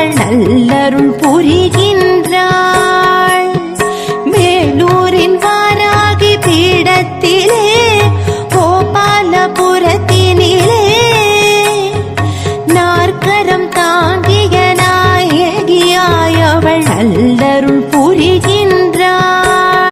அவள் நல்லருள் புரிகின்ற